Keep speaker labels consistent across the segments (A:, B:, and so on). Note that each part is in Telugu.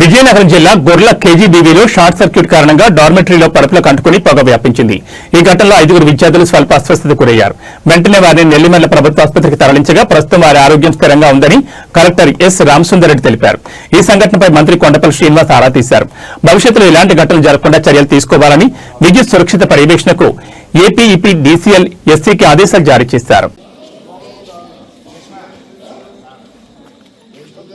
A: విజయనగరం జిల్లా గొర్ల కేజీబీవీలో షార్ట్ సర్క్యూట్ కారణంగా డార్మెటరీలో పరుపులకు అంటుకుని పొగ వ్యాపించింది. ఈ ఘటనలో ఐదుగురు విద్యార్థులు స్వల్ప అస్వస్థతకు గురయ్యారు. వెంటనే వారిని నెల్లిమల్ల ప్రభుత్వ ఆసుపత్రికి తరలించగా ప్రస్తుతం వారి ఆరోగ్యం స్థిరంగా ఉందని కలెక్టర్ ఎస్ రామసుందరెడ్డి తెలిపారు. ఈ సంఘటనపై మంత్రి కొండపల్లి శ్రీనివాస్ ఆరా తీశారు. భవిష్యత్తులో ఇలాంటి ఘటనలు జరగకుండా చర్యలు తీసుకోవాలని విద్యుత్ సురక్షిత పర్యవేక్షణకు ఏపీఈపీ డీసీఎల్ ఎస్సీకి ఆదేశాలు జారీ చేశారు.
B: అది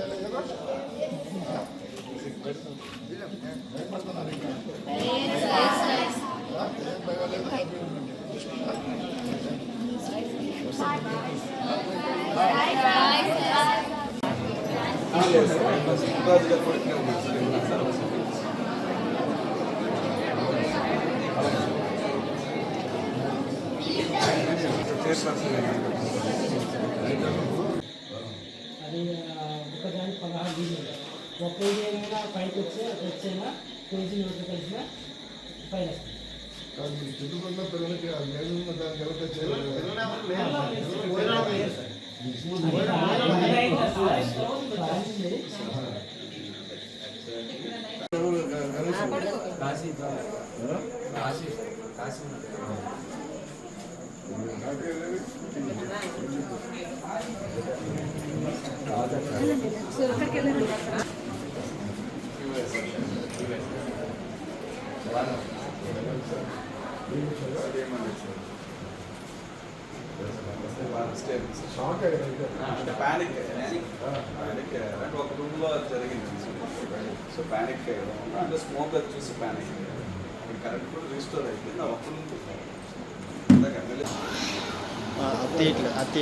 B: ఒక కేజీ ఏమైనా పైకి వచ్చే వచ్చేనా కేజీ నోట్లు కలిసిన పైన వస్తుంది.
C: చుట్టుపక్కల పిల్లలకి ఆ మేలు ఉన్న దానికి ఎలా తెచ్చారు?
B: అది రాయిందా సార్? రాయింది.
D: ప్యానిక్ ప్యానిక్ అంటే ఒక రూమ్ జరిగింది సో ప్యానిక్ అంటే స్మోక్ అది చూసి ప్యానిక్ కరెంట్ కూడా రీస్టోర్ అయిపోయింది ఆ ఒక్క రూమ్ ఇందాక ఎమ్మెల్యే
E: అత్తే